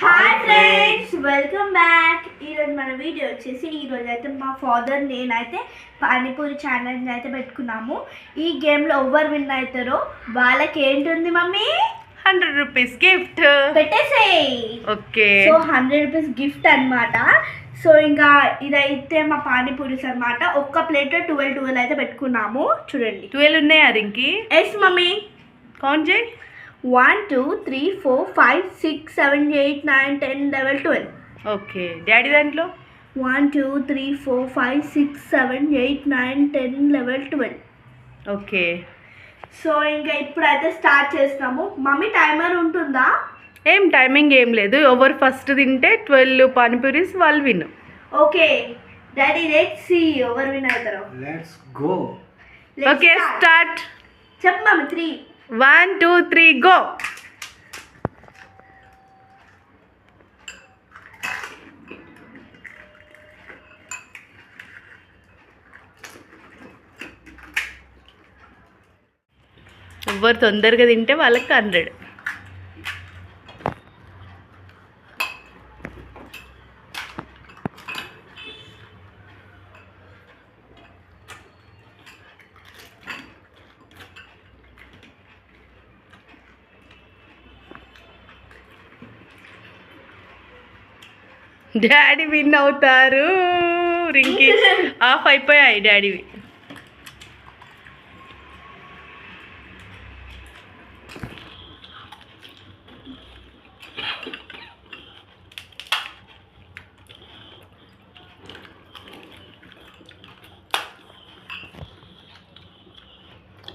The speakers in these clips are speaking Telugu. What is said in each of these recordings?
హాయ్ ఫ్రెండ్స్ వెల్కమ్ బ్యాక్ ఈరోజు మన వీడియో వచ్చేసి ఈరోజు అయితే మా ఫాదర్ నేనైతే పానీపూరి ఛానల్ అయితే పెట్టుకున్నాము. ఈ గేమ్లో ఎవరు విన్ అవుతారో వాళ్ళకి ఏంటుంది mummy? Hundred rupees gift పెట్టేసేయ్. Okay so hundred rupees gift అన్నమాట. సో ఇంకా ఇదైతే మా పానీపూరీస్ అన్నమాట. ఒక్క ప్లేట్ ట్వెల్వ్ ట్వెల్వ్ అయితే పెట్టుకున్నాము. చూడండి. ట్వెల్వ్ ఉన్నాయా రింకి? Yes mummy. కౌంట్ చేయి. One two three four five six seven eight nine ten eleven twelve okay daddy దాంట్లో? One two three four five six seven eight nine ten eleven twelve okay so ఇంకా ఇప్పుడైతే స్టార్ట్ చేస్తాము మమ్మీ టైమర్ ఉంటుందా? ఏం టైమింగ్ ఏం లేదు. ఎవరు ఫస్ట్ తింటే ట్వెల్వ్ పానీపూరీస్ వాళ్ళు win. Okay daddy let see ఎవరు విన్ అవుతారో. Let's go Let's okay start. Start చెప్పు mummy three one two three go ఎవరు తొందరగా తింటే వాళ్ళకి హండ్రెడ్ డాడీ విన్ అవుతారు. రింకి ఆఫ్ అయిపోయాయి డాడీవి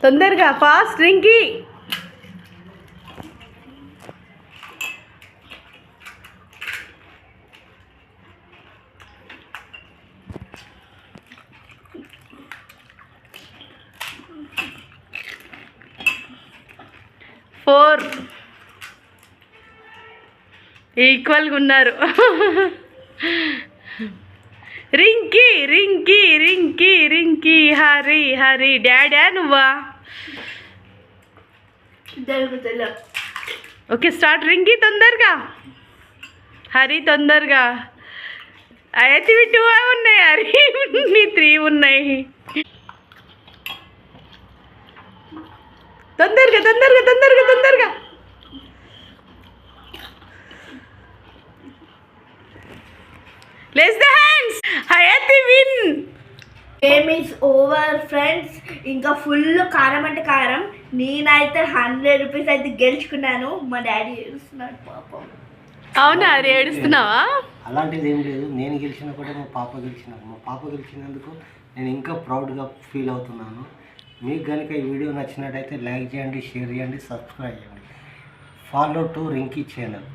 తొందరగా ఫాస్ట్ రింకి. ఫోర్. ఈక్వల్గా ఉన్నారు. రింకి రింకి రింకి రింకి హరి హరి. డాడా నువ్వా? Okay start. రింకి తొందరగా. హరి తొందరగా. అయితే టూ ఉన్నాయి హరి. త్రీ ఉన్నాయి. తొందరగా తొందరగా తొందరగా తొందరగా. Less the hands Hayathi win game is over friends ఇంకా ఫుల్ కారం అంటే కారం. నేనైతే హండ్రెడ్ రూపీస్ అయితే గెలుచుకున్నాను. మా డాడీ ఏడుస్తున్నాడు పాపం. అవునా హరి ఏడుస్తున్నావా? అలాంటిది ఏం లేదు. నేను గెలిచిన కూడా మా పాప గెలిచిన మా పాప గెలిచినందుకు నేను ఇంకా ప్రౌడ్గా ఫీల్ అవుతున్నాను. మీకు కనుక ఈ వీడియో నచ్చినట్టయితే లైక్ చేయండి షేర్ చేయండి సబ్స్క్రైబ్ చేయండి. Follow to Rinki channel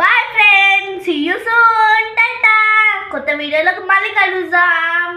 bye friends you soon tata కొత్త వీడియోలకు మళ్ళీ కలుద్దాం.